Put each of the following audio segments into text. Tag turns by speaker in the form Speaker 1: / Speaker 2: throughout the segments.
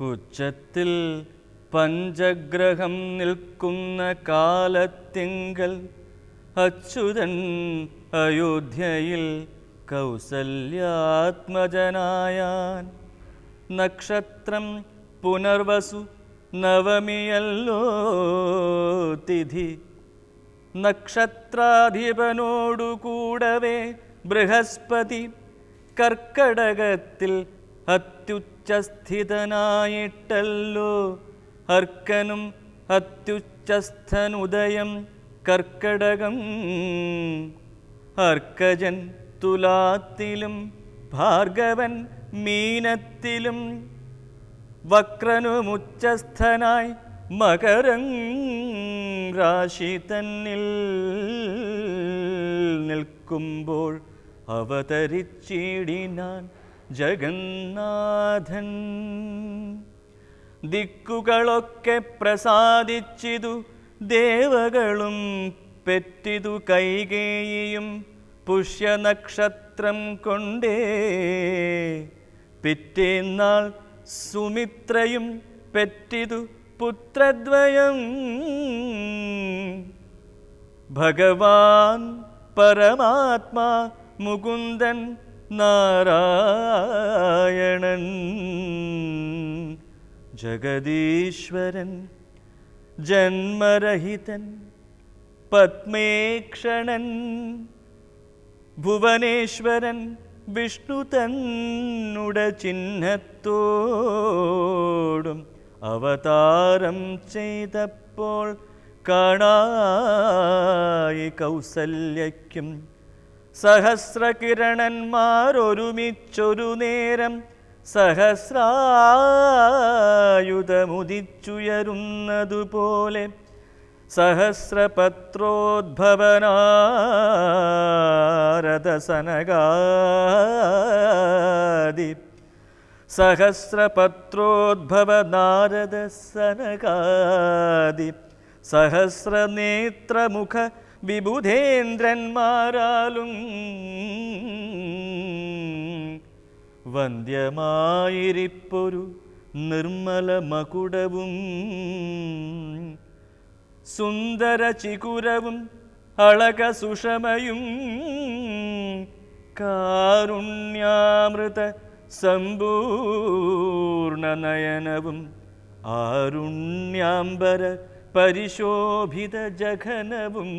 Speaker 1: ഉച്ചത്തിൽ പഞ്ചഗ്രഹം നിൽക്കുന്ന കാലത്തിങ്കൽ അച്യുതൻ അയോധ്യയിൽ കൗസല്യാത്മജനായാൻ. നക്ഷത്രം പുനർവസു നവമിയല്ലോ തിഥി. നക്ഷത്രാധിപനോടുകൂടവേ ബൃഹസ്പതി കർക്കടകത്തിൽ അത്യുച്ചസ്ഥിതനായിട്ടല്ലോ. അർക്കനും അത്യുച്ചസ്ഥനുദയം കർക്കടകം. അർക്കജൻ തുലാത്തിലും ഭാർഗവൻ മീനത്തിലും വക്രനുമുച്ചസ്ഥനായി മകരം രാശി തന്നിൽ നിൽക്കുമ്പോൾ അവതരിച്ചിടിനാൻ ജഗന്നാഥൻ. ദിക്കുകളൊക്കെ പ്രസാദിച്ചിതു ദേവകളും പെറ്റിതു കൈകേയിയും പുഷ്യനക്ഷത്രം കൊണ്ടേ. പിറ്റേന്നാൾ സുമിത്രയും പെറ്റിതു പുത്രദ്വയം. ഭഗവാൻ പരമാത്മാ മുകുന്ദൻ നാരായണൻ. ജഗദീശ്വരൻ ജന്മരഹിതൻ പത്മേക്ഷണൻ ഭുവനേശ്വരൻ വിഷ്ണു തന്നുട ചിഹ്നത്തോടും അവതാരം ചെയ്തപ്പോൾ കാണായി കൗസല്യയ്ക്കും സഹസ്രകിരണന്മാരൊരുമിച്ചൊരു നേരം സഹസ്രായുധമുദിച്ചുയരുന്നതുപോലെ സഹസ്രപത്രോദ്ഭവനാരദസനകാദി. സഹസ്രപത്രോദ്ഭവ നാരദ സഹസ്രനേത്രമുഖ വിബുധേന്ദ്രന്മാരാലും വന്ധ്യമായിരിപ്പൊരു നിർമ്മല മകുടവും സുന്ദര ചികുരവും അളക സുഷമയും കാരുണ്യാമൃത സമ്പൂർണ നയനവും ആരുണ്യാംബര പരിശോഭിത ജഘനവും.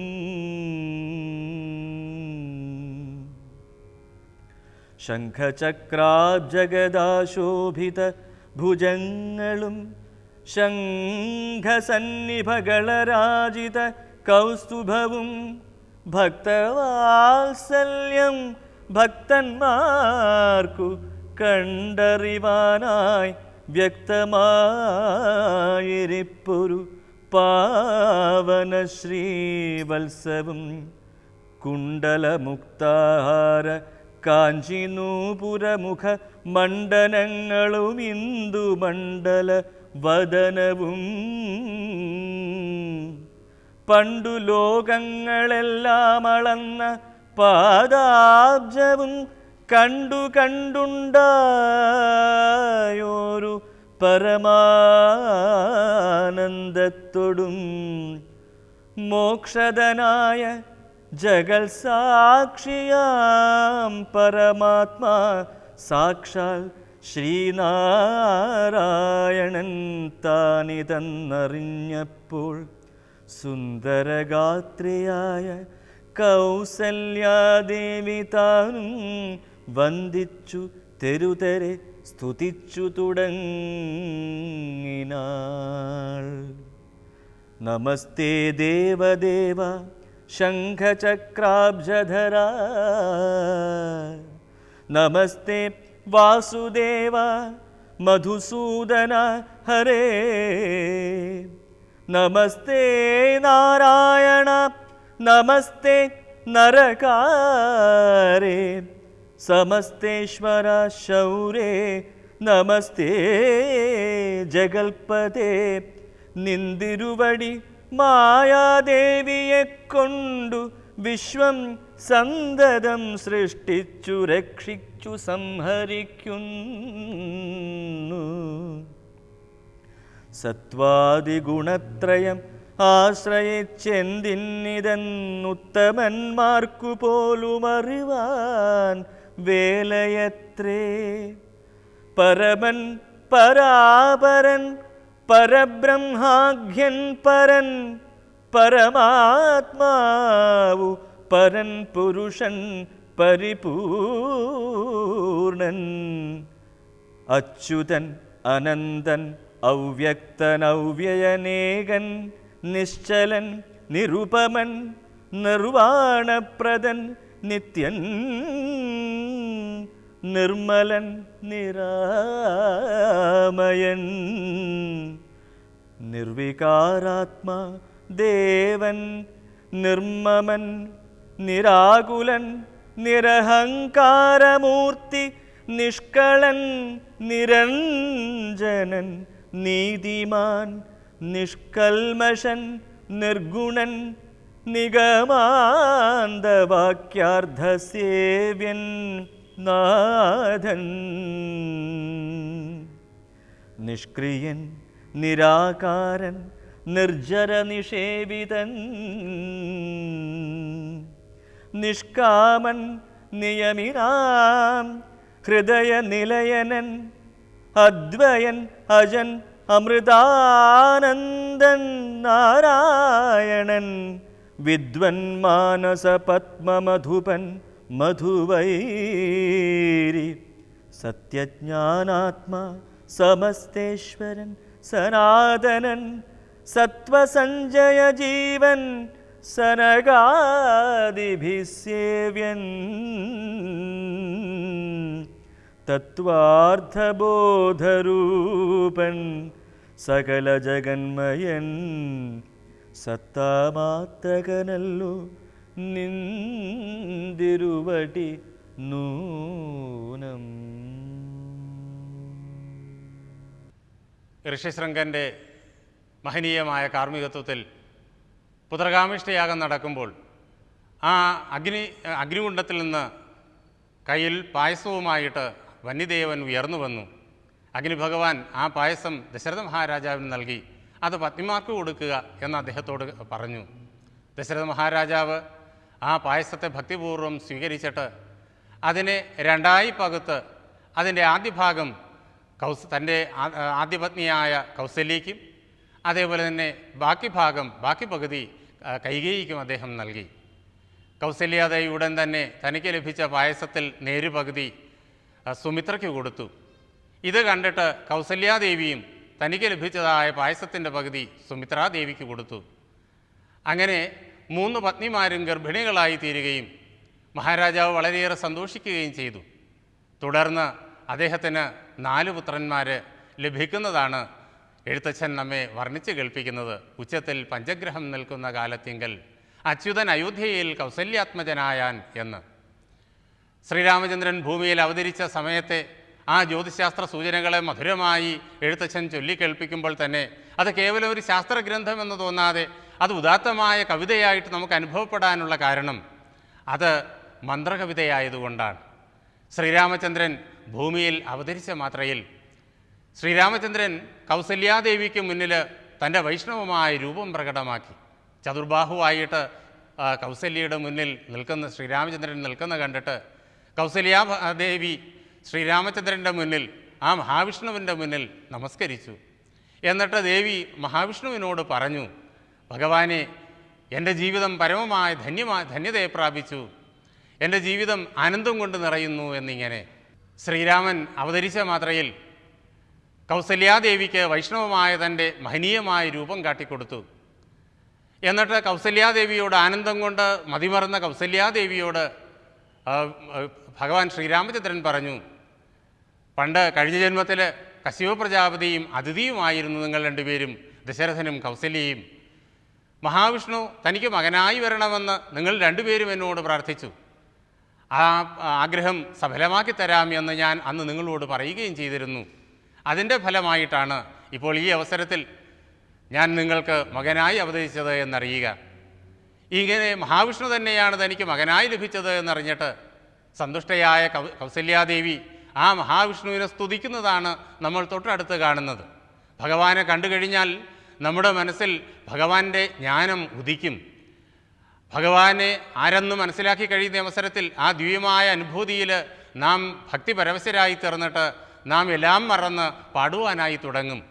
Speaker 1: ശംഖചക്രാജഗദാശോഭിത ഭുജങ്ങളും ശംഖസന്നിഭകളരാജിത കൗസ്തുഭവും ഭക്തവാത്സല്യം ഭക്തന്മാർക്കു കണ്ടറിവാനായി വ്യക്തമായിരിപ്പൊരു പാവന ശ്രീവത്സവും കുണ്ടലമുക്താഹാര കാഞ്ചിനൂപുരമുഖ മണ്ഡലങ്ങളും ഇന്ദുമണ്ഡല വദനവും. പണ്ടു ലോകങ്ങളെല്ലാം അളന്ന പാദാബ്ജവും കണ്ടു കണ്ടുണ്ടായോരു പരമാനന്ദത്തോടും മോക്ഷതനായ ജഗൽ സാക്ഷിയാം പരമാത്മാ സാക്ഷാൽ ശ്രീനാരായണൻ താനിതെന്നറിഞ്ഞപ്പോൾ സുന്ദരഗാത്രിയായ കൗസല്യാദേവി താനും വന്ദിച്ചു തെരുതെരെ സ്തുതിച്ചു തുടങ്ങിനാൾ. നമസ്തേ ദേവദേവ ശംഖചക്രാബ്ജധര. നമസ്തേ വാസുദേവ മധുസൂദന ഹരേ. നമസ്തേ നാരായണ നമസ്തേ നരകാരേ. സമസ്തേശ്വര ശൗരേ നമസ്തേ. ജഗൽപദേ നിന്തിരുവടി മായാദേവിയെ കൊണ്ടു വിശ്വം സന്തതം സൃഷ്ടിച്ചു രക്ഷിച്ചു സംഹരിക്കുന്നു. സത്വാദിഗുണത്രയം ആശ്രയിച്ചെന്തിന്നിതെന്നുത്തമന്മാർക്കു പോലും അറിവാൻ വേലയത്രേ പരമൻ പരാപരൻ പരബ്രഹ്മാഖ്യൻ പരൻ പരമാത്മാവു പരൻ പുരുഷൻ പരിപൂർണൻ. അച്യുതൻ അനന്തൻ അവ്യക്തൻ അവ്യയനേകൻ നിശ്ചലൻ നിരുപമൻ നിർവാണപ്രദൻ നിത്യൻ നിർമ്മലൻ നിരാമയൻ. നിർവികാരാത്മാ ദേവൻ നിർമ്മമൻ നിരാകുലൻ നിരഹങ്കാരമൂർത്തി നിഷ്കളൻ നിരഞ്ജനൻ നീതിമാൻ നിഷ്കൽമഷൻ നിർഗുണൻ നിഗമാന്തവാക്യാർത്ഥസേവ്യൻ നാഥൻ. നിഷ്ക്രിയൻ നിരാകാരൻ നിർജര നിഷേവിതൻ. നിഷ്കാമൻ നിയമിനാം ഹൃദയനിലയനൻ അദ്വയൻ അജൻ അമൃതാനന്ദൻ. നാരായണൻ വിദ്വൻ മാനസ പത്മമധുപൻ. मधुवैरि। सत्यज्ञानात्मा समस्तेश्वरन् सनातनन् सत्त्वसञ्जय जीवन् सनगादिभिः सेव्यन्। तत्त्वार्थबोधरूपन् सकलजगन्मयन् सत्तामात्रकनल्लु നിന്തിരുവടി നൂനം.
Speaker 2: ഋഷിശൃംഗന്റെ മഹനീയമായ കാർമ്മികത്വത്തിൽ പുത്രകാമിഷ്ടയാഗം നടക്കുമ്പോൾ ആ അഗ്നി അഗ്നികുണ്ഡത്തിൽ നിന്ന് കയ്യിൽ പായസവുമായിട്ട് വന്യദേവൻ ഉയർന്നു വന്നു. അഗ്നി ഭഗവാൻ ആ പായസം ദശരഥ മഹാരാജാവിന് നൽകി. അത് പത്നിമാർക്ക് കൊടുക്കുക എന്ന് അദ്ദേഹത്തോട് പറഞ്ഞു. ദശരഥ മഹാരാജാവ് ആ പായസത്തെ ഭക്തിപൂർവം സ്വീകരിച്ചിട്ട് അതിനെ രണ്ടായി പകുത്ത് അതിന്റെ ആദ്യ ഭാഗം കൗസ് തന്റെ ആദ്യപത്നിയായ കൗസല്യയ്ക്കും അതേപോലെ തന്നെ ബാക്കി ഭാഗം ബാക്കി പകുതി കൈകേയിക്കും അദ്ദേഹം നൽകി. കൗസല്യാദേവി ഉടൻ തന്നെ തനിക്ക് ലഭിച്ച പായസത്തിൽ നേരു പകുതി സുമിത്രയ്ക്ക് കൊടുത്തു. ഇത് കണ്ടിട്ട് കൗസല്യാദേവിയും തനിക്ക് ലഭിച്ചതായ പായസത്തിന്റെ പകുതി സുമിത്രാദേവിക്ക് കൊടുത്തു. അങ്ങനെ മൂന്ന് പത്നിമാരും ഗർഭിണികളായി തീരുകയും മഹാരാജാവ് വളരെയേറെ സന്തോഷിക്കുകയും ചെയ്തു. തുടർന്ന് അദ്ദേഹത്തിന് നാല് പുത്രന്മാർ ലഭിക്കുന്നതാണ് എഴുത്തച്ഛൻ നമ്മെ വർണിച്ച് കേൾപ്പിക്കുന്നത്. ഉച്ചത്തിൽ പഞ്ചഗ്രഹം നിൽക്കുന്ന കാലത്തിങ്കൽ അച്യുതൻ അയോധ്യയിൽ കൗസല്യാത്മജനായാൻ എന്ന്. ശ്രീരാമചന്ദ്രൻ ഭൂമിയിൽ അവതരിച്ച സമയത്തെ ആ ജ്യോതിശാസ്ത്ര സൂചനകളെ മധുരമായി എഴുത്തച്ഛൻ ചൊല്ലിക്കേൾപ്പിക്കുമ്പോൾ തന്നെ അത് കേവലം ഒരു ശാസ്ത്രഗ്രന്ഥം എന്ന് തോന്നാതെ അത് ഉദാത്തമായ കവിതയായിട്ട് നമുക്ക് അനുഭവപ്പെടാനുള്ള കാരണം അത് മന്ത്രകവിതയായതുകൊണ്ടാണ്. ശ്രീരാമചന്ദ്രൻ ഭൂമിയിൽ അവതരിച്ച മാത്രയിൽ ശ്രീരാമചന്ദ്രൻ കൗസല്യാദേവിക്ക് മുന്നിൽ തന്റെ വൈഷ്ണവമായ രൂപം പ്രകടമാക്കി. ചതുർബാഹുവായിട്ട് കൗസല്യയുടെ മുന്നിൽ നിൽക്കുന്ന ശ്രീരാമചന്ദ്രൻ നിൽക്കുന്ന കണ്ടിട്ട് കൗസല്യാദേവി ദേവി ശ്രീരാമചന്ദ്രന്റെ മുന്നിൽ ആ മഹാവിഷ്ണുവിന്റെ മുന്നിൽ നമസ്കരിച്ചു. എന്നിട്ട് ദേവി മഹാവിഷ്ണുവിനോട് പറഞ്ഞു ഭഗവാനെ എന്റെ ജീവിതം പരമമായ ധന്യമായ ധന്യതയെ പ്രാപിച്ചു. എന്റെ ജീവിതം ആനന്ദം കൊണ്ട് നിറയുന്നു എന്നിങ്ങനെ ശ്രീരാമൻ അവതരിച്ച മാത്രയിൽ കൗസല്യാദേവിക്ക് വൈഷ്ണവമായ തന്റെ മഹനീയമായ രൂപം കാട്ടിക്കൊടുത്തു. എന്നിട്ട് കൗസല്യാദേവിയോട് ആനന്ദം കൊണ്ട് മതിമറന്ന കൗസല്യാദേവിയോട് ഭഗവാൻ ശ്രീരാമചന്ദ്രൻ പറഞ്ഞു പണ്ട് കഴിഞ്ഞ ജന്മത്തിൽ കശ്യപ പ്രജാപതിയും അതിഥിയുമായിരുന്നു നിങ്ങൾ രണ്ടുപേരും ദശരഥനും കൗസല്യയും. മഹാവിഷ്ണു തനിക്ക് മകനായി വരണമെന്ന് നിങ്ങൾ രണ്ടുപേരും എന്നോട് പ്രാർത്ഥിച്ചു. ആ ആഗ്രഹം സഫലമാക്കി തരാം എന്ന് ഞാൻ അന്ന് നിങ്ങളോട് പറയുകയും ചെയ്തിരുന്നു. അതിന്റെ ഫലമായിട്ടാണ് ഇപ്പോൾ ഈ അവസരത്തിൽ ഞാൻ നിങ്ങൾക്ക് മകനായി അവതരിച്ചത് എന്നറിയുക. ഇങ്ങനെ മഹാവിഷ്ണു തന്നെയാണ് തനിക്ക് മകനായി ലഭിച്ചത് എന്നറിഞ്ഞിട്ട് സന്തുഷ്ടയായ കൗസല്യാദേവി ആ മഹാവിഷ്ണുവിനെ സ്തുതിക്കുന്നതാണ് നമ്മൾ തൊട്ടടുത്ത് കാണുന്നത്. ഭഗവാനെ കണ്ടു കഴിഞ്ഞാൽ നമ്മുടെ മനസ്സിൽ ഭഗവാന്റെ ജ്ഞാനം ഉദിക്കും. ഭഗവാനെ ആരെന്ന് മനസ്സിലാക്കി കഴിയുന്ന അവസരത്തിൽ ആ ദിവ്യമായ അനുഭൂതിയിൽ നാം ഭക്തി പരവശരായി തീർന്നിട്ട് നാം എല്ലാം മറന്ന് പാടുവാനായി തുടങ്ങും.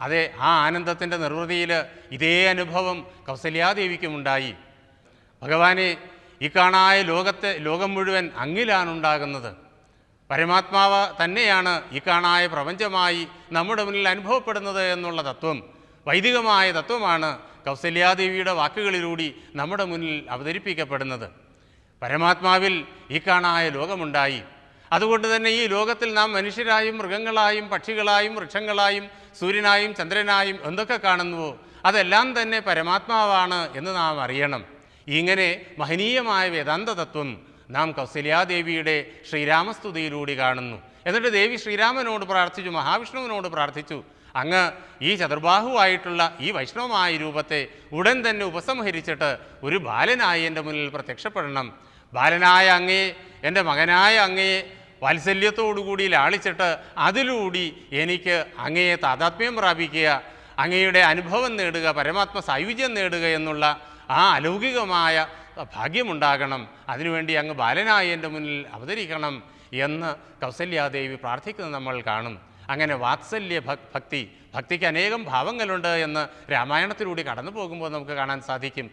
Speaker 2: അതെ ആ ആനന്ദത്തിന്റെ നിർവൃതിയിൽ ഇതേ അനുഭവം കൗസല്യാദേവിക്കുമുണ്ടായി. ഭഗവാനെ ഈ കാണായ ലോകത്തെ ലോകം മുഴുവൻ അങ്ങിലാണുണ്ടാകുന്നത് പരമാത്മാവ് തന്നെയാണ് ഈ കാണായ പ്രപഞ്ചമായി നമ്മുടെ മുന്നിൽ അനുഭവപ്പെടുന്നത് എന്നുള്ള തത്വം. വൈദികമായ തത്വമാണ് കൗസല്യാദേവിയുടെ വാക്കുകളിലൂടെ നമ്മുടെ മുന്നിൽ അവതരിപ്പിക്കപ്പെടുന്നത്. പരമാത്മാവിൽ ഈ കാണായ ലോകമുണ്ടായി. അതുകൊണ്ട് തന്നെ ഈ ലോകത്തിൽ നാം മനുഷ്യരായും മൃഗങ്ങളായും പക്ഷികളായും വൃക്ഷങ്ങളായും സൂര്യനായും ചന്ദ്രനായും എന്തൊക്കെ കാണുന്നുവോ അതെല്ലാം തന്നെ പരമാത്മാവാണ് എന്ന് നാം അറിയണം. ഇങ്ങനെ മഹനീയമായ വേദാന്ത തത്വം നാം കൗസല്യാദേവിയുടെ ശ്രീരാമസ്തുതിയിലൂടെ കാണുന്നു. എന്നിട്ട് ദേവി ശ്രീരാമനോട് പ്രാർത്ഥിച്ചു മഹാവിഷ്ണുവിനോട് പ്രാർത്ഥിച്ചു അങ്ങ് ഈ ചതുർബാഹുവായിട്ടുള്ള ഈ വൈഷ്ണവമായ രൂപത്തെ ഉടൻ തന്നെ ഉപസംഹരിച്ചിട്ട് ഒരു ബാലനായി എന്റെ മുന്നിൽ പ്രത്യക്ഷപ്പെടണം. ബാലനായ അങ്ങയെ എന്റെ മകനായ അങ്ങയെ വാത്സല്യത്തോടുകൂടി ലാളിച്ചിട്ട് അതിലൂടി എനിക്ക് അങ്ങയെ താതാത്മ്യം പ്രാപിക്കുക അങ്ങയുടെ അനുഭവം നേടുക പരമാത്മ സായുജ്യം നേടുക എന്നുള്ള ആ അലൗകികമായ ഭാഗ്യമുണ്ടാകണം. അതിനുവേണ്ടി അങ്ങ് ബാലനായി എന്റെ മുന്നിൽ അവതരിക്കണം എന്ന് കൗസല്യാദേവി പ്രാർത്ഥിക്കുന്നത് നമ്മൾ കാണും. അങ്ങനെ വാത്സല്യ ഭക്തി ഭക്തിക്ക് അനേകം ഭാവങ്ങളുണ്ട് എന്ന് രാമായണത്തിലൂടെ കടന്നു പോകുമ്പോൾ നമുക്ക് കാണാൻ സാധിക്കും.